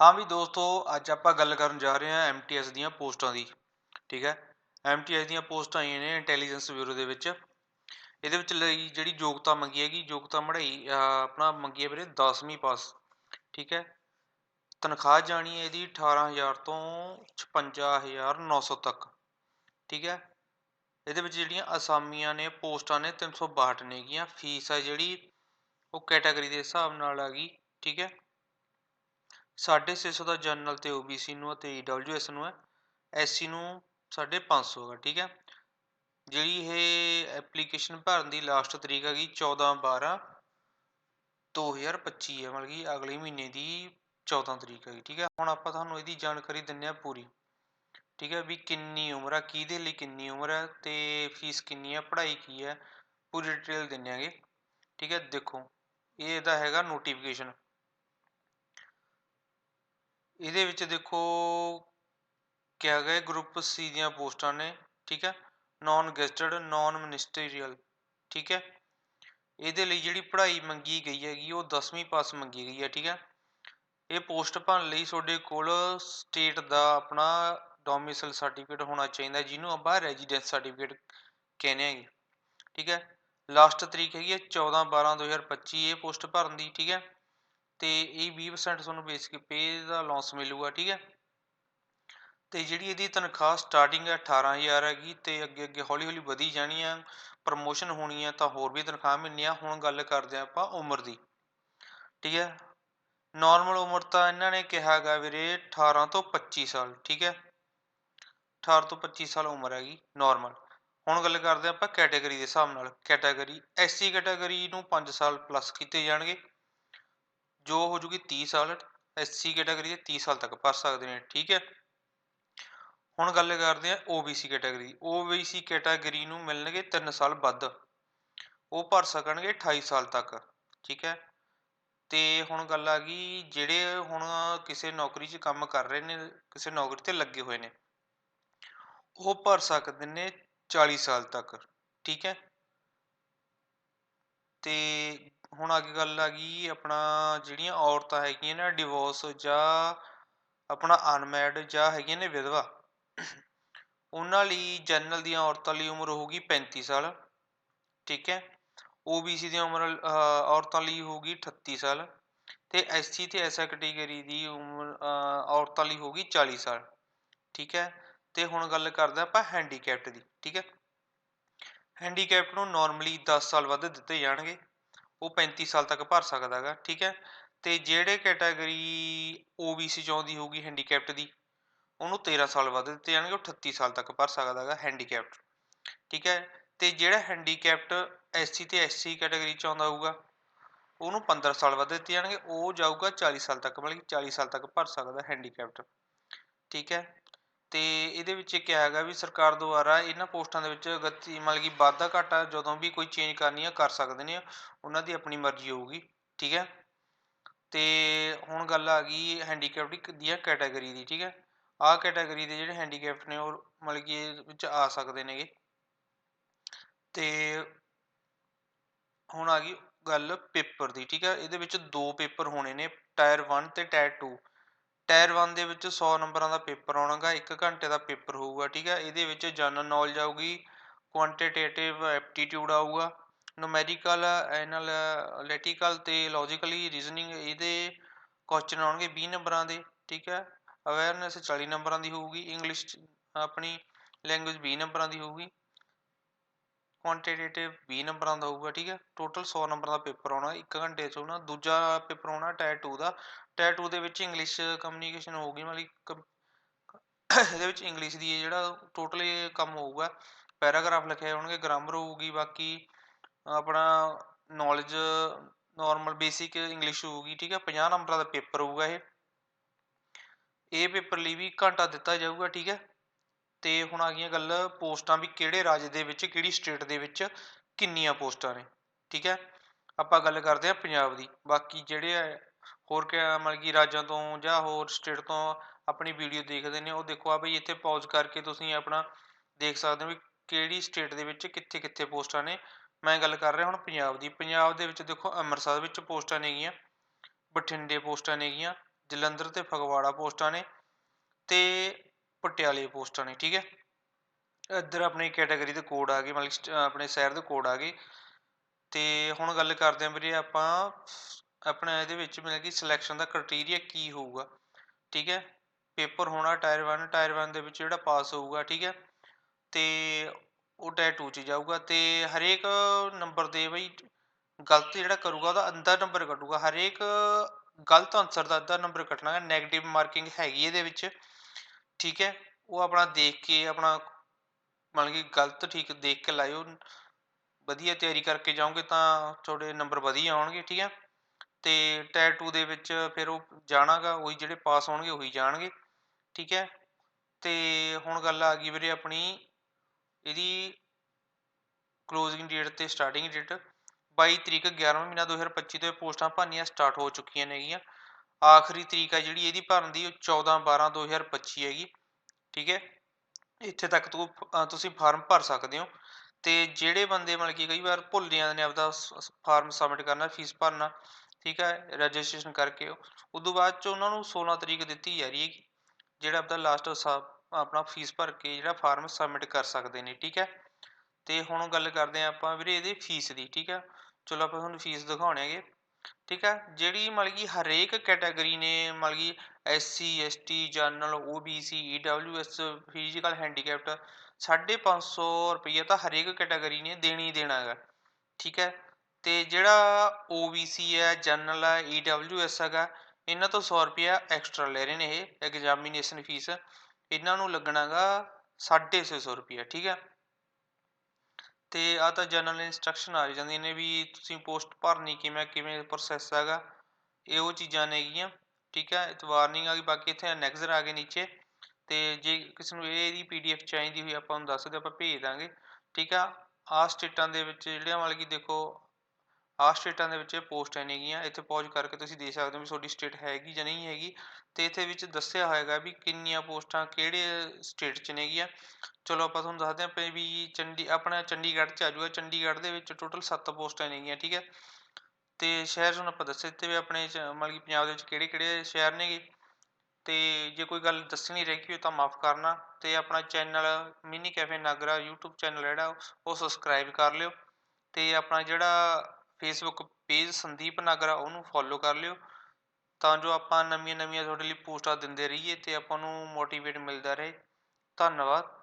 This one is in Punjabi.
ਹਾਂ ਵੀ ਦੋਸਤੋ, ਅੱਜ ਆਪਾਂ ਗੱਲ ਕਰਨ ਜਾ ਰਹੇ ਹਾਂ ਐਮਟੀਐਸ ਦੀਆਂ ਪੋਸਟਾਂ ਦੀ, ਠੀਕ ਹੈ? ਐਮਟੀਐਸ ਦੀਆਂ ਪੋਸਟਾਂ ਆਈਆਂ ਨੇ ਇੰਟੈਲੀਜੈਂਸ ਬਿਊਰੋ ਦੇ ਵਿੱਚ। ਇਹਦੇ ਵਿੱਚ ਲਈ ਜਿਹੜੀ ਯੋਗਤਾ ਮੰਗੀ ਹੈਗੀ, ਯੋਗਤਾ ਮੜਾਈ ਆਪਣਾ ਮੰਗੀ ਹੈ ਵੀਰੇ 10ਵੀਂ ਪਾਸ, ਠੀਕ ਹੈ? ਤਨਖਾਹ ਜਾਣੀ ਹੈ ਇਹਦੀ 18000 ਤੋਂ 56900 ਤੱਕ, ਠੀਕ ਹੈ? ਇਹਦੇ ਵਿੱਚ ਜਿਹੜੀਆਂ ਅਸਾਮੀਆਂ ਨੇ, ਪੋਸਟਾਂ ਨੇ 362 ਨੇਗੀਆਂ ਫੀਸ ਆ ਜਿਹੜੀ ਉਹ ਕੈਟਾਗਰੀ ਦੇ ਹਿਸਾਬ ਨਾਲ ਆ ਗਈ, ਠੀਕ ਹੈ? 650 ਦਾ ਜਨਰਲ ਤੇ OBC ਨੂੰ ਅਤੇ EWS ਨੂੰ ਹੈ SC ਨੂੰ 550 ਹੈ ਠੀਕ ਹੈ। ਜਿਹੜੀ ਇਹ ਐਪਲੀਕੇਸ਼ਨ ਭਰਨ ਦੀ ਲਾਸਟ ਤਰੀਕ ਹੈਗੀ 14 12 2025 ਹੈ, ਮਤਲਬ ਕਿ ਅਗਲੇ ਮਹੀਨੇ ਦੀ 14 ਤਰੀਕ ਹੈਗੀ, ਠੀਕ ਹੈ। ਹੁਣ ਆਪਾਂ ਤੁਹਾਨੂੰ ਇਹਦੀ ਜਾਣਕਾਰੀ ਦਿੰਨੇ ਆ ਪੂਰੀ, ਠੀਕ ਹੈ, ਵੀ ਕਿੰਨੀ ਉਮਰ ਆ, ਕਿਹਦੇ ਲਈ ਕਿੰਨੀ ਉਮਰ ਹੈ ਤੇ ਫੀਸ ਕਿੰਨੀ ਹੈ ਪੜ੍ਹਾਈ ਕੀ ਹੈ, ਪੂਰੀ ਡਿਟੇਲ ਦਿੰਨੇ ਆਗੇ ਠੀਕ ਹੈ। ਦੇਖੋ, ਇਹ ਇਹਦਾ ਹੈਗਾ ਨੋਟੀਫਿਕੇਸ਼ਨ ਇਹਦੇ ਵਿੱਚ ਦੇਖੋ ਕਿਹਾ ਗਿਆ ਗਰੁੱਪ ਸੀ ਦੀਆਂ ਪੋਸਟਾਂ ਨੇ, ਠੀਕ ਹੈ ਨਾਨ ਗੈਸਟਡ ਨਾਨ ਮਿਨਿਸਟਰੀਅਲ ਠੀਕ ਹੈ। ਇਹਦੇ ਲਈ ਜਿਹੜੀ ਪੜ੍ਹਾਈ ਮੰਗੀ ਗਈ ਹੈਗੀ, ਉਹ 10ਵੀਂ ਪਾਸ ਮੰਗੀ ਗਈ ਹੈ, ਠੀਕ ਹੈ। ਇਹ ਪੋਸਟ ਭਰਨ ਲਈ ਤੁਹਾਡੇ ਕੋਲ ਸਟੇਟ ਦਾ ਆਪਣਾ ਡੋਮਿਸਾਈਲ ਸਰਟੀਫਿਕੇਟ ਹੋਣਾ ਚਾਹੀਦਾ, ਜਿਹਨੂੰ ਆਪਾਂ ਰੈਜ਼ੀਡੈਂਸ ਸਰਟੀਫਿਕੇਟ ਕਹਿੰਦੇ ਹੈਗੇ, ਠੀਕ ਹੈ। ਲਾਸਟ ਤਰੀਕ ਹੈਗੀ ਹੈ 14 12 2025 ਇਹ ਪੋਸਟ ਭਰਨ ਦੀ, ਠੀਕ ਹੈ। ਤੇ ਇਹ 20% ਤੁਹਾਨੂੰ ਬੇਸਿਕ ਪੇ ਦਾ ਲੌਂਸ ਮਿਲੂਗਾ, ਠੀਕ ਹੈ? ਤੇ ਜਿਹੜੀ ਇਹਦੀ ਤਨਖਾਹ ਸਟਾਰਟਿੰਗ ਹੈ 18000 ਹੈਗੀ ਤੇ ਅੱਗੇ ਅੱਗੇ ਹੌਲੀ ਹੌਲੀ ਵਧੀ ਜਾਣੀ ਆ ਪ੍ਰਮੋਸ਼ਨ ਹੋਣੀ ਆ ਤਾਂ ਹੋਰ ਵੀ ਤਨਖਾਹ ਮਿਲਣੀ ਆ। ਹੁਣ ਗੱਲ ਕਰਦੇ ਆ ਆਪਾਂ ਉਮਰ ਦੀ, ਠੀਕ ਹੈ? ਨਾਰਮਲ ਉਮਰ ਤਾਂ ਇਹਨਾਂ ਨੇ ਕਿਹਾ ਹੈਗਾ ਵੀਰੇ 18 ਤੋਂ 25 ਸਾਲ, ਠੀਕ ਹੈ? 18 ਤੋਂ 25 ਸਾਲ ਉਮਰ ਹੈਗੀ ਨਾਰਮਲ ਹੁਣ ਗੱਲ ਕਰਦੇ ਆਪਾਂ ਕੈਟਾਗਰੀ ਦੇ ਹਿਸਾਬ ਨਾਲ। ਕੈਟਾਗਰੀ ਐਸਸੀ ਕੈਟਾਗਰੀ ਨੂੰ 5 ਸਾਲ ਪਲੱਸ ਕੀਤੇ ਜਾਣਗੇ। ਜੋ ਹੋ ਜੂਗੀ 30 ਸਾਲ, ਐਸਸੀ ਕੈਟਾਗਰੀ ਦੇ 30 ਸਾਲ ਤੱਕ ਭਰ ਸਕਦੇ ਨੇ, ਠੀਕ ਹੈ? ਹੁਣ ਗੱਲ ਕਰਦੇ ਆ OBC ਕੈਟਾਗਰੀ OBC ਕੈਟਾਗਰੀ ਨੂੰ ਮਿਲਣਗੇ 3 ਸਾਲ ਵੱਧ। ਉਹ ਭਰ ਸਕਣਗੇ 28 ਸਾਲ ਤੱਕ, ਠੀਕ ਹੈ? ਤੇ ਹੁਣ ਗੱਲ ਆ ਗਈ ਜਿਹੜੇ ਹੁਣ ਕਿਸੇ ਨੌਕਰੀ 'ਚ ਕੰਮ ਕਰ ਰਹੇ ਨੇ, ਕਿਸੇ ਨੌਕਰੀ ਤੇ ਲੱਗੇ ਹੋਏ ਨੇ, ਉਹ ਭਰ ਸਕਦੇ ਨੇ 40 ਸਾਲ ਤੱਕ, ਠੀਕ ਹੈ? ਤੇ ਹੁਣ ਅੱਗੇ ਗੱਲ ਆ ਗਈ ਆਪਣਾ ਜਿਹੜੀਆਂ ਔਰਤਾਂ ਹੈਗੀਆਂ ਨੇ ਡਿਵੋਰਸ ਜਾਂ ਆਪਣਾ ਅਨਮੈਰਿਡ ਜਾਂ ਹੈਗੀਆਂ ਨੇ ਵਿਧਵਾ, ਉਹਨਾਂ ਲਈ ਜਨਰਲ ਦੀਆਂ ਔਰਤਾਂ ਲਈ ਉਮਰ ਹੋਊਗੀ 35 ਸਾਲ, ਠੀਕ ਹੈ OBC ਦੀਆਂ ਉਮਰ ਔਰਤਾਂ ਲਈ ਹੋਊਗੀ 38 ਸਾਲ ਤੇ SC ਤੇ ਐਸਾ ਕੈਟਾਗਰੀ ਦੀ ਉਮਰ ਔਰਤਾਂ ਲਈ ਹੋਊਗੀ 40 ਸਾਲ, ਠੀਕ ਹੈ, ਤੇ ਹੁਣ ਗੱਲ ਕਰਦੇ ਆਪਾਂ ਹੈਂਡੀਕੈਪਟ ਦੀ, ਠੀਕ ਹੈ ਹੈਂਡੀਕੈਪਟ ਨੂੰ ਨਾਰਮਲੀ 10 ਸਾਲ ਵੱਧ ਦਿੱਤੇ ਜਾਣਗੇ ਉਹ 35 ਸਾਲ ਤੱਕ ਭਰ ਸਕਦਾ ਹੈਗਾ, ਠੀਕ ਹੈ? ਤੇ ਜਿਹੜੇ ਕੈਟਾਗਰੀ OBC ਚ ਆਉਂਦੀ ਹੋਊਗੀ ਹੈਂਡੀਕੈਪਟ ਦੀ, ਉਹਨੂੰ 13 ਸਾਲ ਵੱਧ ਦਿੱਤੇ ਜਾਣਗੇ, ਉਹ 38 ਸਾਲ ਤੱਕ ਭਰ ਸਕਦਾ ਹੈਗਾ ਹੈਂਡੀਕੈਪਟ ਠੀਕ ਹੈ? ਤੇ ਜਿਹੜਾ ਹੈਂਡੀਕੈਪਟ SC ਤੇ SC ਕੈਟਾਗਰੀ ਚ ਆਉਂਦਾ ਹੋਊਗਾ, ਉਹਨੂੰ 15 ਸਾਲ ਵੱਧ ਦਿੱਤੇ ਜਾਣਗੇ, ਉਹ ਜਾਊਗਾ 40 ਸਾਲ ਤੱਕ, ਮਤਲਬ ਕਿ 40 ਸਾਲ ਤੱਕ ਭਰ ਸਕਦਾ ਹੈਂਡੀਕੈਪਟ ਠੀਕ ਹੈ? ਤੇ ਇਹਦੇ ਵਿੱਚ ਕਿਹਾ ਹੈਗਾ ਵੀ ਸਰਕਾਰ ਦੁਆਰਾ ਇਹਨਾਂ ਪੋਸਟਾਂ ਦੇ ਵਿੱਚ ਗਤੀ ਮਤਲਬ ਕਿ ਵਾਧਾ ਘਾਟਾ ਜਦੋਂ ਵੀ ਕੋਈ ਚੇਂਜ ਕਰਨੀ ਆ, ਕਰ ਸਕਦੇ ਨੇ, ਉਹਨਾਂ ਦੀ ਆਪਣੀ ਮਰਜ਼ੀ ਹੋਊਗੀ, ਠੀਕ ਹੈ? ਤੇ ਹੁਣ ਗੱਲ ਆ ਗਈ ਹੈਂਡੀਕੈਪਟ ਦੀਆਂ ਕੈਟਾਗਰੀ ਦੀ, ਠੀਕ ਹੈ? ਆਹ ਕੈਟਾਗਰੀ ਦੇ ਜਿਹੜੇ ਹੈਂਡੀਕੈਪਟ ਨੇ ਉਹ ਮਤਲਬ ਕਿ ਇਹ ਵਿੱਚ ਆ ਸਕਦੇ ਨੇਗੇ। ਤੇ ਹੁਣ ਆ ਗਈ ਗੱਲ ਪੇਪਰ ਦੀ, ਠੀਕ ਹੈ? ਇਹਦੇ ਵਿੱਚ ਦੋ ਪੇਪਰ ਹੋਣੇ ਨੇ, ਟਾਇਰ 1 ਤੇ ਟਾਇਰ 2 ਟਾਇਰ 1 ਦੇ ਵਿੱਚ 100 ਨੰਬਰਾਂ ਦਾ ਪੇਪਰ ਆਉਣਾਗਾ 1 ਘੰਟੇ ਦਾ ਪੇਪਰ ਹੋਊਗਾ, ਠੀਕ ਹੈ ਇਹਦੇ ਵਿੱਚ ਜਨਰਲ ਨੌਲੇਜ ਆਊਗੀ ਕੁਆਂਟੀਟੇਟਿਵ ਐਪਟੀਟਿਊਡ ਆਊਗਾ ਨੂਮੈਰੀਕਲ ਐਨਾਲਿਟੀਕਲ ਤੇ ਲੌਜੀਕਲੀ ਰੀਜ਼ਨਿੰਗ ਇਹਦੇ ਕੁਐਸਚਨ ਆਉਣਗੇ 20 ਨੰਬਰਾਂ ਦੇ, ਠੀਕ ਹੈ ਅਵੇਅਰਨੈਸ 40 ਨੰਬਰਾਂ ਦੀ ਹੋਊਗੀ ਇੰਗਲਿਸ਼ ਆਪਣੀ ਲੈਂਗੁਏਜ 20 ਨੰਬਰਾਂ ਦੀ ਹੋਊਗੀ ਕੁਆਂਟੀਟੇਟਿਵ ਵੀਹ ਨੰਬਰਾਂ ਦਾ ਹੋਊਗਾ, ਠੀਕ ਹੈ? ਟੋਟਲ 100 ਨੰਬਰਾਂ ਦਾ ਪੇਪਰ ਆਉਣਾ, ਇੱਕ ਘੰਟੇ 'ਚ ਹੋਣਾ। ਦੂਜਾ ਪੇਪਰ ਆਉਣਾ ਟਾਇਰ 2 ਦਾ। ਟਾਇਰ 2 ਦੇ ਵਿੱਚ ਇੰਗਲਿਸ਼ ਕਮਿਊਨੀਕੇਸ਼ਨ ਹੋਊਗੀ, ਮਤਲਬ ਇਹਦੇ ਵਿੱਚ ਇੰਗਲਿਸ਼ ਦੀ ਜਿਹੜਾ ਟੋਟਲ ਕੰਮ ਹੋਊਗਾ, ਪੈਰਾਗ੍ਰਾਫ ਲਿਖੇ ਹੋਣਗੇ ਗ੍ਰਾਮਰ ਹੋਊਗੀ, ਬਾਕੀ ਆਪਣਾ ਨੌਲੇਜ ਨਾਰਮਲ ਬੇਸਿਕ ਇੰਗਲਿਸ਼ ਹੋਊਗੀ, ਠੀਕ ਹੈ? 50 ਨੰਬਰਾਂ ਦਾ ਪੇਪਰ ਹੋਊਗਾ ਇਹ। ਇਹ ਪੇਪਰ ਲਈ ਵੀ ਘੰਟਾ ਦਿੱਤਾ ਜਾਊਗਾ, ਠੀਕ ਹੈ? ਅਤੇ ਹੁਣ ਆ ਗਈਆਂ ਗੱਲ ਪੋਸਟਾਂ ਵੀ ਕਿਹੜੇ ਰਾਜ ਦੇ ਵਿੱਚ, ਕਿਹੜੀ ਸਟੇਟ ਦੇ ਵਿੱਚ ਕਿੰਨੀਆਂ ਪੋਸਟਾਂ ਨੇ, ਠੀਕ ਹੈ? ਆਪਾਂ ਗੱਲ ਕਰਦੇ ਹਾਂ ਪੰਜਾਬ ਦੀ, ਬਾਕੀ ਜਿਹੜੇ ਹੈ ਹੋਰ ਕਿਆ ਮਤਲਬ ਕਿ ਰਾਜਾਂ ਤੋਂ ਜਾਂ ਹੋਰ ਸਟੇਟ ਤੋਂ ਆਪਣੀ ਵੀਡੀਓ ਦੇਖਦੇ ਨੇ, ਉਹ ਦੇਖੋ ਆ ਬਈ ਇੱਥੇ ਪੌਜ਼ ਕਰਕੇ ਤੁਸੀਂ ਆਪਣਾ ਦੇਖ ਸਕਦੇ ਹੋ ਵੀ ਕਿਹੜੀ ਸਟੇਟ ਦੇ ਵਿੱਚ ਕਿੱਥੇ ਕਿੱਥੇ ਪੋਸਟਾਂ ਨੇ। ਮੈਂ ਗੱਲ ਕਰ ਰਿਹਾ ਹੁਣ ਪੰਜਾਬ ਦੀ, ਪੰਜਾਬ ਦੇ ਵਿੱਚ ਦੇਖੋ ਅੰਮ੍ਰਿਤਸਰ ਵਿੱਚ ਪੋਸਟਾਂ ਨੇਗੀਆਂ ਬਠਿੰਡੇ ਪੋਸਟਾਂ ਨੇਗੀਆਂ ਜਲੰਧਰ ਤੇ ਫਗਵਾੜਾ ਪੋਸਟਾਂ ਨੇ, ਤੇ ਪਟਿਆਲੇ ਪੋਸਟਾਂ ਨੇ, ਠੀਕ ਹੈ? ਇੱਧਰ ਆਪਣੀ ਕੈਟਾਗਰੀ ਦੇ ਕੋਡ ਆ ਗਏ, ਮਤਲਬ ਆਪਣੇ ਸ਼ਹਿਰ ਦੇ ਕੋਡ ਆ ਗਏ। ਤੇ ਹੁਣ ਗੱਲ ਕਰਦੇ ਹਾਂ ਵੀਰੇ ਆਪਾਂ, ਆਪਣਾ ਇਹਦੇ ਵਿੱਚ ਮਤਲਬ ਕਿ ਸਿਲੈਕਸ਼ਨ ਦਾ ਕ੍ਰਾਈਟੇਰੀਆ ਕੀ ਹੋਊਗਾ, ਠੀਕ ਹੈ? ਪੇਪਰ ਹੋਣਾ ਟਾਇਰ 1 ਟਾਇਰ 1 ਦੇ ਵਿੱਚ ਜਿਹੜਾ ਪਾਸ ਹੋਊਗਾ, ਠੀਕ ਹੈ? ਤੇ ਉਹ ਟਾਇਰ 2 ਚ ਜਾਊਗਾ ਤੇ ਹਰੇਕ ਨੰਬਰ ਦੇ ਬਈ ਗਲਤ ਜਿਹੜਾ ਕਰੂਗਾ ਉਹਦਾ ਅੱਧਾ ਨੰਬਰ ਕੱਟੂਗਾ ਹਰੇਕ ਗਲਤ ਆਨਸਰ ਦਾ ਅੱਧਾ ਨੰਬਰ ਕੱਟਣਾ ਹੈ 네ਗੇਟਿਵ ਮਾਰਕਿੰਗ ਹੈਗੀ ਇਹਦੇ ਵਿੱਚ। ਠੀਕ ਹੈ, ਉਹ ਆਪਣਾ ਦੇਖ ਕੇ ਆਪਣਾ ਮੰਨ ਕਿ ਗਲਤ ਠੀਕ ਦੇਖ ਕੇ ਲਾਇਓ, ਵਧੀਆ ਤਿਆਰੀ ਕਰਕੇ ਜਾਓਗੇ ਤਾਂ ਤੁਹਾਡੇ ਨੰਬਰ ਵਧੀਆ ਆਉਣਗੇ, ਠੀਕ ਹੈ। ਤੇ ਟਾਇਰ 2 ਦੇ ਵਿੱਚ ਫਿਰ ਉਹ ਜਾਣਾਗਾ, ਉਹੀ ਜਿਹੜੇ ਪਾਸ ਹੋਣਗੇ, ਉਹੀ ਜਾਣਗੇ, ਠੀਕ ਹੈ। ਤੇ ਹੁਣ ਗੱਲ ਆ ਗਈ ਵੀਰੇ ਆਪਣੀ ਇਹਦੀ ਕਲੋਜ਼ਿੰਗ ਡੇਟ ਤੇ ਸਟਾਰਟਿੰਗ ਡੇਟ 22 ਤਰੀਕ 11ਵਾਂ ਮਹੀਨਾ 2025 ਤੋਂ ਇਹ ਪੋਸਟਾਂ ਭਰਨੀਆਂ ਸਟਾਰਟ ਹੋ ਚੁੱਕੀਆਂ ਨੇਗੀਆਂ। ਆਖਰੀ ਤਰੀਕ ਹੈ ਜਿਹੜੀ ਇਹਦੀ ਭਰਨ ਦੀ, ਉਹ 14 12 2025 ਹੈਗੀ, ਠੀਕ ਹੈ? ਇੱਥੇ ਤੱਕ ਤੋਂ ਤੁਸੀਂ ਫਾਰਮ ਭਰ ਸਕਦੇ ਹੋ ਤੇ ਜਿਹੜੇ ਬੰਦੇ ਮਤਲਬ ਕਿ ਕਈ ਵਾਰ ਭੁੱਲ ਜਾਂਦੇ ਨੇ ਆਪਦਾ ਫਾਰਮ ਸਬਮਿਟ ਕਰਨਾ, ਫੀਸ ਭਰਨਾ, ਠੀਕ ਹੈ? ਰਜਿਸਟ੍ਰੇਸ਼ਨ ਕਰਕੇ ਉਦੋਂ ਬਾਅਦ ਚ ਉਹਨਾਂ ਨੂੰ 16 ਤਰੀਕ ਦਿੱਤੀ ਜਾ ਰਹੀ ਹੈ ਜਿਹੜਾ ਆਪਦਾ ਲਾਸਟ ਆਪਣਾ ਫੀਸ ਭਰ ਕੇ ਜਿਹੜਾ ਫਾਰਮ ਸਬਮਿਟ ਕਰ ਸਕਦੇ ਨੇ, ਠੀਕ ਹੈ? ਤੇ ਹੁਣ ਗੱਲ ਕਰਦੇ ਆ ਆਪਾਂ ਵੀਰੇ ਇਹਦੀ ਫੀਸ ਦੀ, ਠੀਕ ਹੈ? ਚਲੋ ਆਪਾਂ ਤੁਹਾਨੂੰ ਫੀਸ ਦਿਖਾਉਣੇ ਹੈਗੇ। ਠੀਕ ਹੈ, ਜਿਹੜੀ ਮਤਲਬ ਕਿ ਹਰੇਕ ਕੈਟਾਗਰੀ ਨੇ ਮਤਲਬ ਕਿ S C S T general O B C E W S physical handicapped 550 ਰੁਪਈਆ ਤਾਂ ਹਰੇਕ ਕੈਟਾਗਰੀ ਨੇ ਦੇਣੀ ਦੇਣਾ ਹੈਗਾ, ਠੀਕ ਹੈ। ਤੇ ਜਿਹੜਾ ਓ ਬੀ ਸੀ ਹੈ ਜਨਰਲ ਹੈ ਈ ਡਬਲਿਊ ਐਸ ਹੈਗਾ, ਇਹਨਾਂ ਤੋਂ 100 ਰੁਪਈਆ ਐਕਸਟਰਾ ਲੈ ਰਹੇ ਨੇ ਇਹ ਐਗਜ਼ਾਮੀਨੇਸ਼ਨ ਫੀਸ ਇਹਨਾਂ ਨੂੰ ਲੱਗਣਾਗਾ 650 ਰੁਪਈਆ, ਠੀਕ ਹੈ। ਅਤੇ ਆਹ ਤਾਂ ਜਨਰਲ ਇੰਸਟਰਕਸ਼ਨ ਆ ਜਾਂਦੀਆਂ ਨੇ ਵੀ ਤੁਸੀਂ ਪੋਸਟ ਭਰਨੀ ਕਿਵੇਂ ਕਿਵੇਂ ਪ੍ਰੋਸੈਸ ਹੈਗਾ, ਇਹ ਉਹ ਚੀਜ਼ਾਂ ਨੇਗੀਆਂ ਠੀਕ ਹੈ, ਇਹ ਵਾਰਨਿੰਗ ਆ ਗਈ, ਬਾਕੀ ਇੱਥੇ ਨੈਕਸਟ ਆ ਗਏ ਨੀਚੇ, ਤੇ ਜੇ ਕਿਸੇ ਨੂੰ ਇਹਦੀ ਪੀਡੀਐਫ ਚਾਹੀਦੀ ਹੋਈ ਆਪਾਂ ਨੂੰ ਦੱਸ ਦਿਓ, ਆਪਾਂ ਭੇਜ ਦਾਂਗੇ, ਠੀਕ ਆ, ਆਹ ਸਟੇਟਾਂ ਦੇ ਵਿੱਚ ਜਿਹੜੀਆਂ ਮਤਲਬ ਕਿ ਦੇਖੋ ਆਹ ਸਟੇਟਾਂ ਦੇ ਵਿੱਚ ਇਹ ਪੋਸਟਾਂ ਨੇਗੀਆਂ। ਇੱਥੇ ਪੌਜ ਕਰਕੇ ਤੁਸੀਂ ਦੇਖ ਸਕਦੇ ਹੋ ਵੀ ਤੁਹਾਡੀ ਸਟੇਟ ਹੈਗੀ ਜਾਂ ਨਹੀਂ ਹੈਗੀ। ਤੇ ਇੱਥੇ ਵਿੱਚ ਦੱਸਿਆ ਹੋਏਗਾ ਵੀ ਕਿੰਨੀਆਂ ਪੋਸਟਾਂ ਕਿਹੜੇ ਸਟੇਟ 'ਚ ਨੇਗੀਆਂ। ਚਲੋ ਆਪਾਂ ਤੁਹਾਨੂੰ ਦੱਸਦੇ ਹਾਂ ਵੀ ਚੰਡੀ, ਆਪਣਾ ਚੰਡੀਗੜ੍ਹ 'ਚ ਆ ਜਾਊਗਾ। ਚੰਡੀਗੜ੍ਹ ਦੇ ਵਿੱਚ ਟੋਟਲ 7 ਪੋਸਟਾਂ ਨੇਗੀਆਂ, ਠੀਕ ਹੈ। ਤੇ ਸ਼ਹਿਰ ਤੁਹਾਨੂੰ ਆਪਾਂ ਦੱਸੇ ਦਿੱਤੇ ਵੀ ਆਪਣੇ ਮਤਲਬ ਕਿ ਪੰਜਾਬ ਦੇ ਵਿੱਚ ਕਿਹੜੇ ਕਿਹੜੇ ਸ਼ਹਿਰ ਨੇਗੇ। ਤੇ ਜੇ ਕੋਈ ਗੱਲ ਦੱਸਣੀ ਰਹਿ ਗਈ ਤਾਂ ਮਾਫ ਕਰਨਾ। ਤੇ ਆਪਣਾ channel mini cafe Nagra YouTube channel ਜਿਹੜਾ, ਉਹ ਸਬਸਕ੍ਰਾਈਬ ਕਰ ਲਿਓ। ਤੇ ਆਪਣਾ ਜਿਹੜਾ ਫੇਸਬੁੱਕ ਪੇਜ ਸੰਦੀਪ ਨਾਗਰਾ, ਉਹਨੂੰ ਫੋਲੋ ਕਰ ਲਿਓ। ਤਾਂ ਜੋ ਆਪਾਂ ਨਵੀਆਂ ਨਵੀਆਂ ਤੁਹਾਡੇ ਲਈ ਪੋਸਟਾਂ ਦਿੰਦੇ ਰਹੀਏ ਅਤੇ ਆਪਾਂ ਨੂੰ ਮੋਟੀਵੇਟ ਮਿਲਦਾ ਰਹੇ। ਧੰਨਵਾਦ।